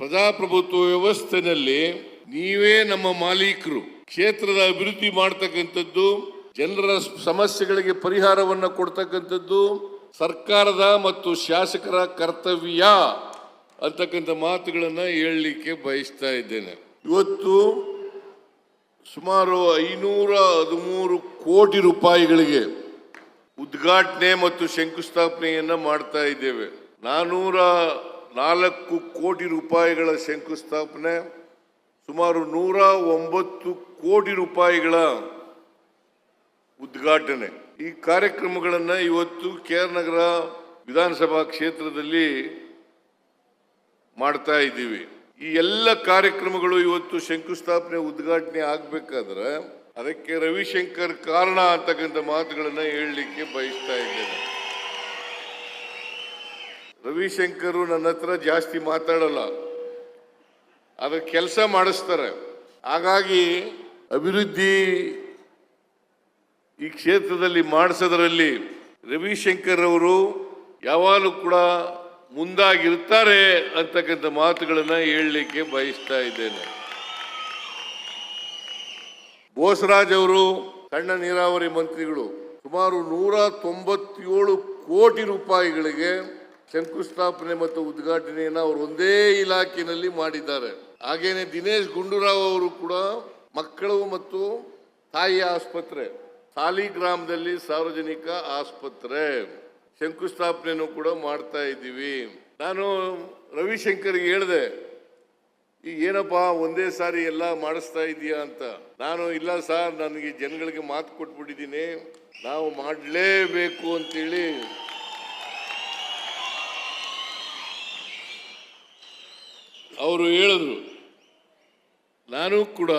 ಪ್ರಜಾಪ್ರಭುತ್ವ ವ್ಯವಸ್ಥೆನಲ್ಲಿ ನೀವೇ ನಮ್ಮ ಮಾಲೀಕರು. ಕ್ಷೇತ್ರದ ಅಭಿವೃದ್ಧಿ ಮಾಡ್ತಕ್ಕಂಥದ್ದು, ಜನರ ಸಮಸ್ಯೆಗಳಿಗೆ ಪರಿಹಾರವನ್ನ ಕೊಡ್ತಕ್ಕಂಥದ್ದು, ಸರ್ಕಾರದ ಮತ್ತು ಶಾಸಕರ ಕರ್ತವ್ಯ ಅಂತಕ್ಕಂಥ ಮಾತುಗಳನ್ನು ಹೇಳಲಿಕ್ಕೆ ಬಯಸ್ತಾ ಇದ್ದೇನೆ. ಇವತ್ತು ಸುಮಾರು ಐನೂರ ಹದಿಮೂರು ಕೋಟಿ ರೂಪಾಯಿಗಳಿಗೆ ಉದ್ಘಾಟನೆ ಮತ್ತು ಶಂಕುಸ್ಥಾಪನೆಯನ್ನ ಮಾಡ್ತಾ ಇದ್ದೇವೆ. ನಾನೂರ ನಾಲ್ಕು ಕೋಟಿ ರೂಪಾಯಿಗಳ ಶಂಕುಸ್ಥಾಪನೆ, ಸುಮಾರು ನೂರ ಒಂಬತ್ತು ಕೋಟಿ ರೂಪಾಯಿಗಳ ಉದ್ಘಾಟನೆ. ಈ ಕಾರ್ಯಕ್ರಮಗಳನ್ನು ಇವತ್ತು ಕೆ ಆರ್ ನಗರ ವಿಧಾನಸಭಾ ಕ್ಷೇತ್ರದಲ್ಲಿ ಮಾಡ್ತಾ ಇದ್ದೀವಿ. ಈ ಎಲ್ಲ ಕಾರ್ಯಕ್ರಮಗಳು ಇವತ್ತು ಶಂಕುಸ್ಥಾಪನೆ, ಉದ್ಘಾಟನೆ ಆಗಬೇಕಾದ್ರೆ ಅದಕ್ಕೆ ರವಿಶಂಕರ್ ಕಾರಣ ಅಂತಕ್ಕಂಥ ಮಾತುಗಳನ್ನು ಹೇಳಲಿಕ್ಕೆ ಬಯಸ್ತಾ ಇದ್ದೇನೆ. ರವಿಶಂಕರು ನನ್ನ ಹತ್ರ ಜಾಸ್ತಿ ಮಾತಾಡಲ್ಲ. ಅದ್ರ ಕೆಲಸ ಮಾಡಿಸ್ತಾರೆ. ಹಾಗಾಗಿ ಅಭಿವೃದ್ಧಿ ಈ ಕ್ಷೇತ್ರದಲ್ಲಿ ಮಾಡಿಸೋದ್ರಲ್ಲಿ ರವಿಶಂಕರ್ ಅವರು ಯಾವಾಗಲೂ ಕೂಡ ಮುಂದಾಗಿರ್ತಾರೆ ಅಂತಕ್ಕಂಥ ಮಾತುಗಳನ್ನು ಹೇಳಲಿಕ್ಕೆ ಬಯಸ್ತಾ ಇದ್ದೇನೆ. ಬೋಸರಾಜ್ ಅವರು ಸಣ್ಣ ನೀರಾವರಿ ಮಂತ್ರಿಗಳು ಸುಮಾರು ನೂರ ತೊಂಬತ್ತೇಳು ಕೋಟಿ ರೂಪಾಯಿಗಳಿಗೆ ಶಂಕುಸ್ಥಾಪನೆ ಮತ್ತು ಉದ್ಘಾಟನೆಯನ್ನು ಅವರು ಒಂದೇ ಇಲಾಖೆಯಲ್ಲಿ ಮಾಡಿದ್ದಾರೆ. ಹಾಗೇನೆ ದಿನೇಶ್ ಗುಂಡೂರಾವ್ ಅವರು ಕೂಡ ಮಕ್ಕಳು ಮತ್ತು ತಾಯಿ ಆಸ್ಪತ್ರೆ ಸಾಲಿಗ್ರಾಮದಲ್ಲಿ ಸಾರ್ವಜನಿಕ ಆಸ್ಪತ್ರೆ ಶಂಕುಸ್ಥಾಪನೆಯನ್ನು ಕೂಡ ಮಾಡ್ತಾ ಇದ್ದೀವಿ. ನಾನು ರವಿಶಂಕರ್ಗೆ ಹೇಳಿದೆ, ಈ ಏನಪ್ಪ ಒಂದೇ ಸಾರಿ ಎಲ್ಲ ಮಾಡಿಸ್ತಾ ಇದೀಯಾ ಅಂತ? ನಾನು, ಇಲ್ಲ ಸರ್, ನನಗೆ ಜನಗಳಿಗೆ ಮಾತು ಕೊಟ್ಬಿಟ್ಟಿದ್ದೀನಿ. ನಾವು ಮಾಡಲೇಬೇಕು ಅಂತೇಳಿ ಅವರು ಹೇಳಿದ್ರು ನಾನು ಕೂಡ